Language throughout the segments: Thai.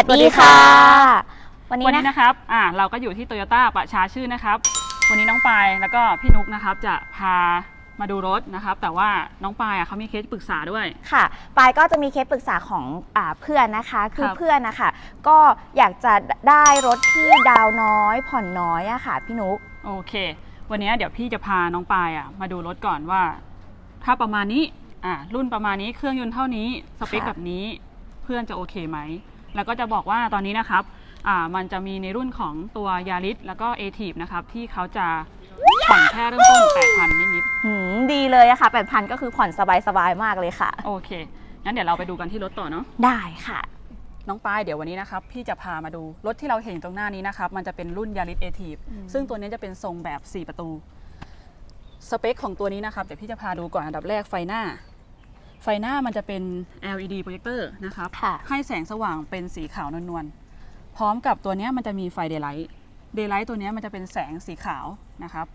วัสสวัสดีดีค่ะค่ะ วันนี้วันนี้นะนะครับ อ่า เราก็อยู่ที่โตโยต้าประชาชื่นนะครับ วันนี้น้องปายแล้วก็พี่นุกนะครับจะพามาดูรถนะครับ แต่ว่าน้องปายอะเขามีเคสปรึกษาด้วย ค่ะ ปายก็จะมีเคสปรึกษาของอาเพื่อนนะคะ คือครับ เพื่อนนะคะก็อยากจะได้รถที่ดาวน้อย ผ่อนน้อยอะค่ะพี่นุ๊ก โอเค วันนี้เดี๋ยวพี่จะพาน้องปายอะมาดูรถก่อนว่า ถ้าประมาณนี้ อ่า รุ่นประมาณนี้ เครื่องยนต์เท่านี้ สเปคค่ะ แบบนี้ เพื่อนจะโอเคไหม แล้วก็จะบอกว่าตอนนี้นะครับอ่ามันจะมีในรุ่นของตัวยาริสแล้วก็เอทีฟนะครับที่เขาจะผ่อนแค่เริ่มต้น 8,000 นิดๆหืมดีเลยอะค่ะแปดพันก็คือผ่อนสบายๆ มากเลยค่ะ โอเค งั้นเดี๋ยวเราไปดูกันที่รถต่อเนาะ ได้ค่ะ น้องปายเดี๋ยววันนี้นะครับพี่จะพามาดูรถที่เราเห็นตรงหน้านี้นะครับ มันจะเป็นรุ่นยาริสเอทีฟอืมซึ่งตัวนี้จะเป็นทรงแบบ 4 ประตู สเปคของตัวนี้นะครับเดี๋ยวพี่จะพาดูก่อนอันดับแรกไฟหน้า ไฟหน้ามันจะเป็น LED โปรเจคเตอร์นะครับค่ะให้แสงสว่างเป็นสีขาวนวลๆ พร้อมกับตัวเนี้ยมันจะมีไฟเดย์ไลท์ เดย์ไลท์ตัวเนี้ยมันจะเป็นแสงสีขาวนะครับ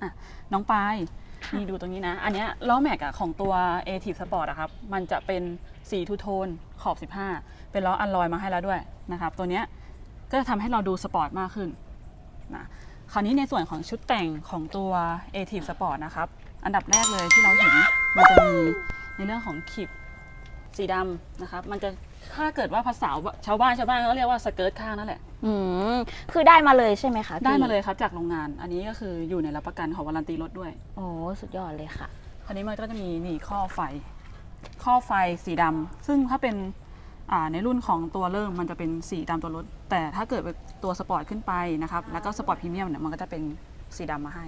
อะน้องปายนี่ดูตรงนี้นะ อันเนี้ยล้อแม็กอะของตัว a t i v e Sport อะครับ มันจะเป็นสีทูโทนขอบ 15 เป็นล้ออัลลอยมาให้แล้วด้วยนะครับ ตัวเนี้ยก็จะทำให้เราดูสปอร์ตมากขึ้นนะคราวนี้ในส่วนของชุดแต่งของตัว a t i v e Sport นะครับ อันดับแรกเลยที่เราเห็นมันจะมี ในเรื่องของขีบสีดำนะครับ มันจะถ้าเกิดว่าภาษาชาวบ้านชาวบ้านเขาเรียกว่าสเกิร์ตข้างนั่นแหละ อืมคือได้มาเลยใช่ไหมคะพี่ได้มาเลยครับจากโรงงาน อันนี้ก็คืออยู่ในรับประกันของวารันตีรถด้วย โอ้สุดยอดเลยค่ะ คราวนี้มันก็จะมีนี่ข้อไฟ ข้อไฟสีดำซึ่งถ้าเป็นอ่าในรุ่นของตัวเริ่มมันจะเป็นสีตามตัวรถ แต่ถ้าเกิดเป็นตัวสปอร์ตขึ้นไปนะครับ แล้วก็สปอร์ตพรีเมียมเนี่ยมันก็จะเป็นสีดำมาให้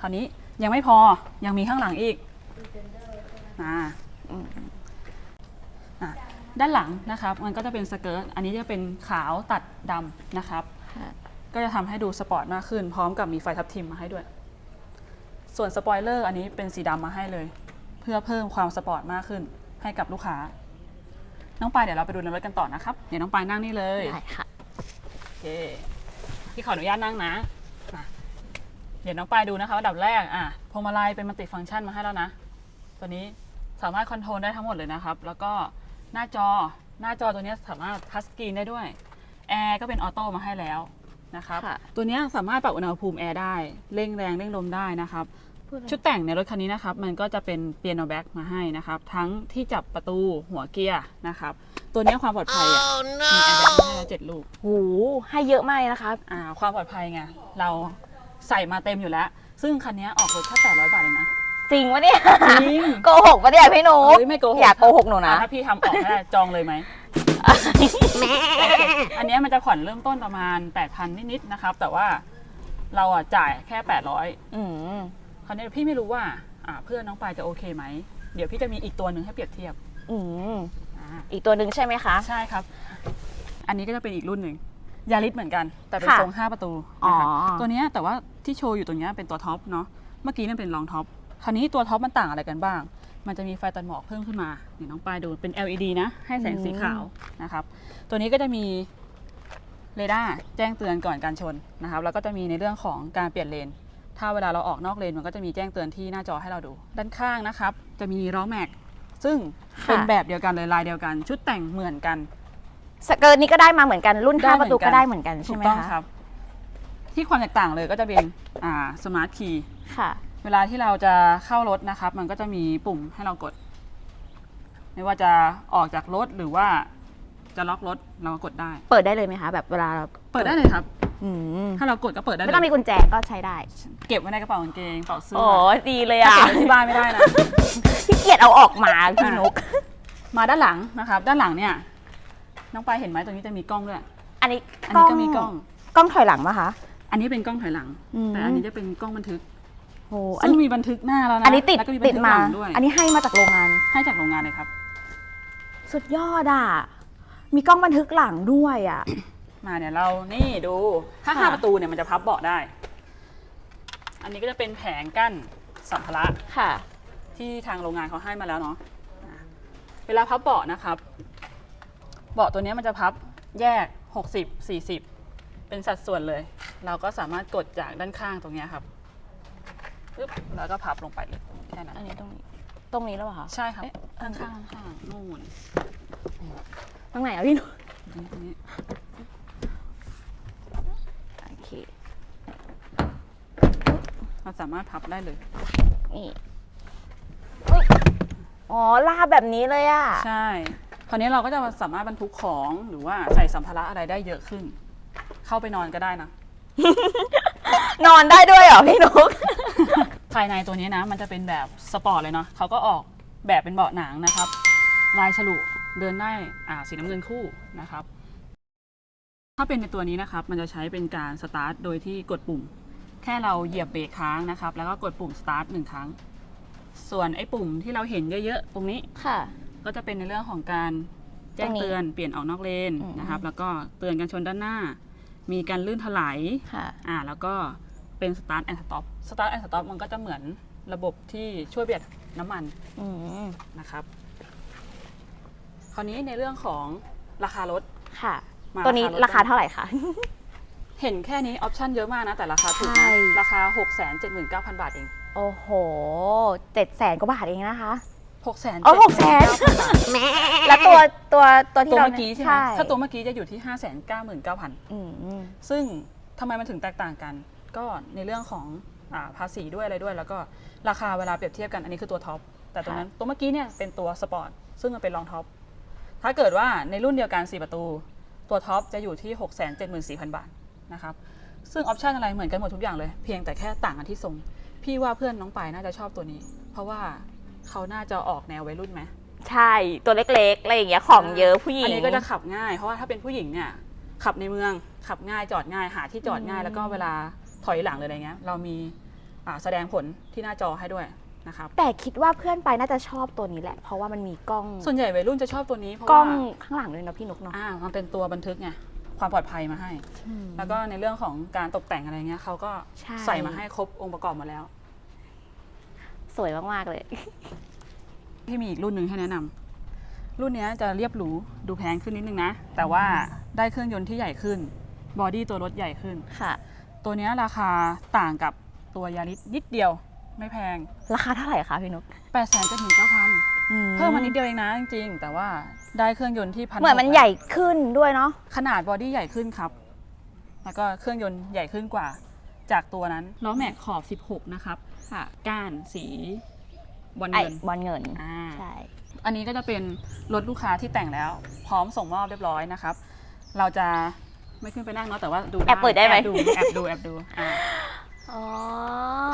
คราวนี้ยังไม่พอยังมีข้างหลังอีก อ่าอืมอะด้านหลังนะครับ มันก็จะเป็นสเกิร์ตอันนี้จะเป็นขาวตัดดำนะครับ ค่ะก็จะทำให้ดูสปอร์ตมากขึ้น พร้อมกับมีไฟทับทิมมาให้ด้วย ส่วนสปอยเลอร์อันนี้เป็นสีดำมาให้เลย เพื่อเพิ่มความสปอร์ตมากขึ้นให้กับลูกค้า น้องปายเดี๋ยวเราไปดูในรถกันต่อนะครับ เดี๋ยวน้องปายนั่งนี่เลย ได้ค่ะ โอเคพี่ขออนุญาตนั่งนะอะเดี๋ยวน้องปายดูนะคะอันดับแรกอะพวงมาลัยเป็นมัลติฟังก์ชันมาให้แล้วนะ ตัวนี้ สามารถคอนโทรลได้ทั้งหมดเลยนะครับ แล้วก็หน้าจอหน้าจอตัวเนี้ยสามารถทัชสกรีนได้ด้วยแอร์ก็เป็นออโต้มาให้แล้วนะครับค่ะตัวเนี้ยสามารถปรับอุณหภูมิแอร์ได้เร่งแรงเร่งลมได้นะครับชุดแต่งในรถคันนี้นะครับ มันก็จะเป็นเปียโนแบ็กมาให้นะครับ ทั้งที่จับประตูหัวเกียร์นะครับ ตัวเนี้ยความปลอดภัยอะมีแอร์แบ็กมาให้แล้วเจ็ดลูกโหให้เยอะมากเลยนะคะอ่าความปลอดภัยไงเราใส่มาเต็มอยู่แล้ว ซึ่งคันนี้ออกรถแค่800บาทเองนะ จริงวะเนี่ยจริง โกหกปะเนี่ยพี่นุ๊กเฮ้ยไม่โกหก อยากโกหกหนูนะอ่ถ้าพี่ทำออกไม่ได้จองเลยไหม อันเนี้ยมันจะผ่อนเริ่มต้นประมาณ 8,000 นิดๆนะครับ แต่ว่าเราอะจ่ายแค่ 800อืมคราวนี้พี่ไม่รู้ว่าอ่า เพื่อนน้องปายจะโอเคไหม เดี๋ยวพี่จะมีอีกตัวหนึ่งให้เปรียบเทียบอืมอ่าอีกตัวหนึ่งใช่ไหมคะ ใช่ครับ อันนี้ก็จะเป็นอีกรุ่นหนึ่งยาริสเหมือนกัน แต่เป็นค่ะทรง 5 ประตูอ๋อนะคะตัวเนี้ยแต่ว่าที่โชว์อยู่ตรงเนี้ยเป็นตัวท็อปเนาะเมื่อกี้นั่นเป็นรองท็อป คราวนี้ตัวท็อปมันต่างอะไรกันบ้าง มันจะมีไฟตัดหมอกเพิ่มขึ้นมาเดี๋ยวน้องปายดูเป็น LED นะ ให้แสงสีขาวนะครับ ตัวนี้ก็จะมีเรดาร์แจ้งเตือนก่อนการชนนะครับ แล้วก็จะมีในเรื่องของการเปลี่ยนเลน ถ้าเวลาเราออกนอกเลนมันก็จะมีแจ้งเตือนที่หน้าจอให้เราดู ด้านข้างนะครับ จะมีล้อแม็กซึ่งเป็นค่ะแบบเดียวกันเลยลายเดียวกัน ชุดแต่งเหมือนกันสเกิร์ตนี้ก็ได้มาเหมือนกันรุ่นได้ห้าเหมืปอนระตูกัก็นได้เหมือนกันถูใช่กไหมต้องคะครับ ที่ความแตกต่างเลยก็จะเป็นอ่าสมาร์ทคีย์ค่ะ เวลาที่เราจะเข้ารถนะครับ มันก็จะมีปุ่มให้เรากด ไม่ว่าจะออกจากรถหรือว่าจะล็อกรถเราก็กดได้ เปิดได้เลยไหมคะ แบบเวลาราเปิดได้เลยครับ อืมถ้าเรากดก็เปิดได้เลไม่ต้องมียกุญแจก็ใช้ได้ เก็บไว้ในกระเป๋ากางเกงกระเป๋าเสื้อโอ้ดีเลยถ้าอะเก็บไว้ที่บ้านไม่ได้นะ พี่เกียรเอาออกมาพี่นุก มาด้านหลังนะครับ ด้านหลังเนี่ยน้องปายเห็นไหมตรงนี้จะมีกล้องด้วยอันนี้อันนี้ก็มีกล้อง กล้องถอยหลังปะคะ อันนี้เป็นกล้องถอยหลัง อืม แต่อันนี้จะเป็นกล้องบันทึก โอ้อันซึ่งนี้มีบันทึกหน้าแล้วนะอันนี้ติดแล้วก็มีบันติดทึกมาหลังด้วยอันนี้ให้มาจากโรงงาน ให้จากโรงงานเลยครับ สุดยอดอะ มีกล้องบันทึกหลังด้วยอะ มาเนี่ยเรานี่ดูถ้าค่ะ ห้าประตูเนี่ยมันจะพับเบาะได้ อันนี้ก็จะเป็นแผงกั้นสัมภาระค่ะ ที่ทางโรงงานเขาให้มาแล้วเนาะอะเวลาพับเบาะนะครับ เบาะตัวเนี้ยมันจะพับแยก 60 40 เป็นสัดส่วนเลย เราก็สามารถกดจากด้านข้างตรงเนี้ยครับ ปึ๊บแล้วก็พับลงไปเลยแค่นั้นอันนี้ตรงนี้ ตรงนี้แล้วเหรอคะใช่ครับเอ๊ะข้างข้างข้างนู่นตรงไหนอะพี่นุกตรงนี้โอเคเราสามารถพับได้เลยนี่อุ๊ยอ๋อลาบแบบนี้เลยอะใช่คราวนี้เราก็จะสามารถบรรทุกของหรือว่าใส่สัมภาระอะไรได้เยอะขึ้น เข้าไปนอนก็ได้นะ นอนได้ด้วยเหรอพี่นุ๊กภายในตัวนี้นะ มันจะเป็นแบบสปอร์ตเลยเนาะเขาก็ออกแบบเป็นเบาะหนังนะครับ ลายฉลุเดินได้อ่าสีน้ำเงินคู่นะครับ ถ้าเป็นในตัวนี้นะครับ มันจะใช้เป็นการสตาร์ทโดยที่กดปุ่ม แค่เราเหยียบเบรกค้างนะครับ แล้วก็กดปุ่มสตาร์ทหนึ่งครั้ง ส่วนไอ้ปุ่มที่เราเห็นเยอะๆตรงนี้ ค่ะ ก็จะเป็นในเรื่องของการแจ้งตรงนี้เตือนเปลี่ยนออกนอกเลนอืมนะครับ แล้วก็เตือนการชนด้านหน้า มีการลื่นถลายค่ะอ่าแล้วก็เป็น start and stop start and stop มันก็จะเหมือนระบบที่ช่วยประหยัดน้ำมันอืมนะครับ คราวนี้ในเรื่องของราคารถค่ะมาตัวนี้ราราคาคารถเท่าไหร่คะเห็นแค่นี้ออปชั่นเยอะมากนะ แต่ราคาถูกใช่นะราคา 6 7 9 0 0 0 บาทเอง โอ้โหเจ็ดแสนกว่าบาทเองนะคะ 6 7 9 0 0 0โอ้600,000บาทแล้วตัวตัวตัวที่ตัวเราเมื่อกี้ใช่ไหมถ้าตัวเมื่อกี้จะอยู่ที่5 9 9 0 0 0อืมซึ่งทำไมมันถึงแตกต่างกัน ก็ในเรื่องของอาภาษีด้วยอะไรด้วย แล้วก็ราคาเวลาเปรียบเทียบกันอันนี้คือตัวท็อปแต่ตัวนั้นตัวเมื่อกี้เนี่ยเป็นตัวสปอร์ตซึ่งมันเป็นรองท็อปถ้าเกิดว่าในรุ่นเดียวกัน 4 ประตู ตัวท็อปจะอยู่ที่ 6 7 4 0 0 0 บาทนะครับซึ่งออปชันอะไรเหมือนกันหมดทุกอย่างเลย เพียงแต่แค่ต่างกันที่ทรง พี่ว่าเพื่อนน้องปายน่าจะชอบตัวนี้ เพราะว่า เขาน่าจะออกแนววัยรุ่นไหมใช่ตัวเล็กๆอะไรอย่างเงี้ยของเยอะผู้หญิงอันนี้ก็จะขับง่ายเพราะว่าถ้าเป็นผู้หญิงเนี่ยขับในเมืองขับง่ายจอดง่ายหาที่จอดง่ายอืมแล้วก็เวลาถอยหลังหรืออะไรเงี้ย เรามีอ่าแสดงผลที่หน้าจอให้ด้วยนะครับแต่คิดว่าเพื่อนไปน่าจะชอบตัวนี้แหละ เพราะว่ามันมีกล้องส่วนใหญ่วัยรุ่นจะชอบตัวนี้เพราะกล้อว่างข้างหลังด้วยนะพี่นุกเนาะอ่ามันเป็นตัวบันทึกไงความปลอดภัยมาให้อืมแล้วก็ในเรื่องของการตกแต่งอะไรเงี้ยเขาก็ใช่ใส่มาให้ครบองค์ประกอบหมาแล้ว สวยมากๆเลย พี่มีอีกรุ่นหนึ่งให้แนะนำรุ่นเนี้ยจะเรียบหรูดูแพงขึ้นนิดนึงนะ แต่ว่าได้เครื่องยนต์ที่ใหญ่ขึ้น บอดี้ตัวรถใหญ่ขึ้น ค่ะ ตัวเนี้ยราคาต่างกับตัวยาริสนิดเดียวไม่แพงราคาเท่าไหร่คะพี่นุก8 0 0 0 0 0 9 0 0 0เพิ่มมานิดเดียวเองนะจริงๆ แต่ว่าได้เครื่องยนต์ที่พันเหมือนมันใหญ่ขึ้นด้วยเนาะขนาดบอดี้ใหญ่ขึ้นครับ แล้วก็เครื่องยนต์ใหญ่ขึ้นกว่า จากตัวนั้นล้อแม็กขอบ 16 นะครับ ค่ะก้านสีบอลไอเงินบอลเงินอ่าใช่อันนี้ก็จะเป็นรถลูกค้าที่แต่งแล้ว พร้อมส่งมอบเรียบร้อยนะครับ เราจะไม่ขึ้นไปนั่งเนาะแต่ว่าดูแอบเปิดได้ไหมแอบดูแอบดูแอบดูอ่าอ๋อ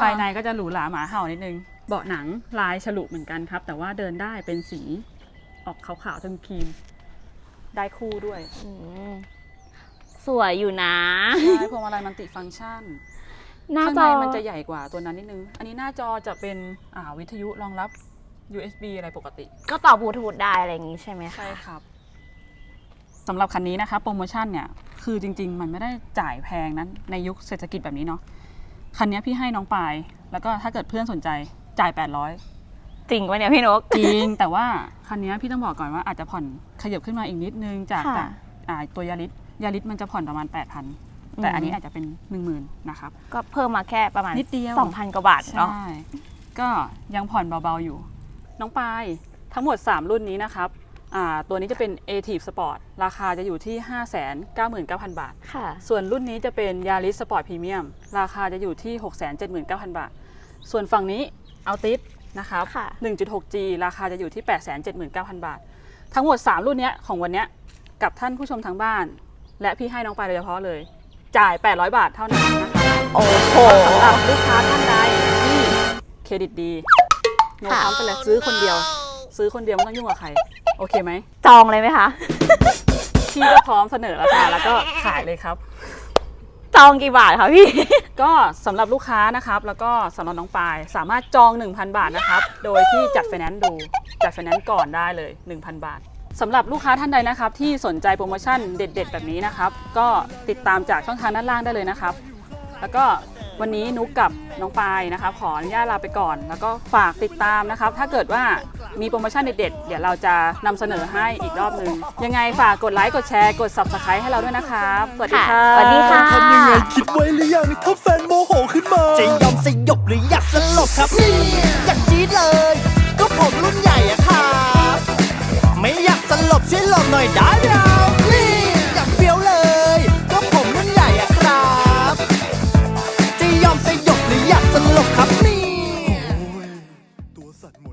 ภายในก็จะหรูหราหมาเห่านิดนึง เบาะหนังลายฉลุเหมือนกันครับ แต่ว่าเดินได้เป็นสีออกขาวๆจนครีม ได้คู่ด้วยอืมสวยอยู่นะ ใช่พวงมาลัยมันติฟังก์ชัน หน้าข้างจในอมันจะใหญ่กว่าตัวนั้นนิดนึง อันนี้หน้าจอจะเป็นอ่าวิทยุรองรับ USB อะไรปกติ ก็ต่อบลูทูธได้อะไรอย่างงี้ใช่ไหมคะ ใช่ครับสำหรับคันนี้นะคะโปรโมชั่นเนี่ย คือจริง ๆ มันไม่ได้จ่ายแพงนั้นในยุคเศรษฐกิจแบบนี้เนาะคันนี้พี่ให้น้องปาย แล้วก็ถ้าเกิดเพื่อนสนใจจ่าย 800 จริงวะเนี่ยพี่นุกจริง แต่ว่าคันนี้พี่ต้องบอกก่อนว่าอาจจะผ่อนขยับขึ้นมาอีกนิดนึงจากค่ะ จากอ่าตัวยาริสยาริสมันจะผ่อนประมาณ 8,000 แต่อันนี้อาจจะเป็น 10,000นะครับ ก็เพิ่มมาแค่ประมาณนิดเดียวสองพันกว่าบาทเนาะใช่ก็ยังผ่อนเบาๆอยู่ น้องปายทั้งหมด 3 รุ่นนี้นะครับอ่าตัวนี้จะเป็น a t i v e Sport ราคาจะอยู่ที่ 599,000 บาทค่ะส่วนรุ่นนี้จะเป็น Yaris Sport Premium ราคาจะอยู่ที่ 679,000 บาท ส่วนฝั่งนี้ Altis นะครับค่ะ 1.6G ราคาจะอยู่ที่ 879,000 บาท ทั้งหมด 3 รุ่นเนี้ยของวันเนี้ยกับท่านผู้ชมทางบ้าน และพี่ให้น้องปายโดยเฉพาะเลย จ่าย 800 บาทเท่านั้นนะคะโอ้โห สำหรับลูกค้าท่านใดที่เครดิตดีโนค่ะค้ำไปเลยซื้อคนเดียว ซื้อคนเดียวไม่ต้องยุ่งกับใคร โอเคไหมจองเลยไหมคะ พี่ก็พร้อมเสนอราคาแล้วก็ขายเลยครับ จองกี่บาทคะพี่ ก็สำหรับลูกค้านะครับ แล้วก็สำหรับน้องปายสามารถจอง 1,000 บาทนะครับ โดยที่จัดไฟแนนซ์ดู จัดไฟแนนซ์ก่อนได้เลย 1,000 บาท สำหรับลูกค้าท่านใดนะครับที่สนใจโปรโมชั่นเด็ด ๆ แบบนี้นะครับ ก็ติดตามจากช่องทางด้านล่างได้เลยนะครับ แล้วก็วันนี้นุกกับน้องปายนะครับขออนุญาตลาไปก่อน แล้วก็ฝากติดตามนะครับ ถ้าเกิดว่ามีโปรโมชั่นเด็ดๆ เดี๋ยวเราจะนำเสนอให้อีกรอบหนึ่งยังไงฝากกดไลค์กดแชร์กด subscribe ให้เราด้วยนะครับสวัสดีค่ะค่ะสวัสดีค่ะ ทำยังไงคิดไว้หรือยังถ้าแฟนโมโหขึ้นมา จะยอมสยบหรืออยากสลบครับนี่อยากจี๊ดเลย ก็ผมรุ่นใหญ่ নয় ডাল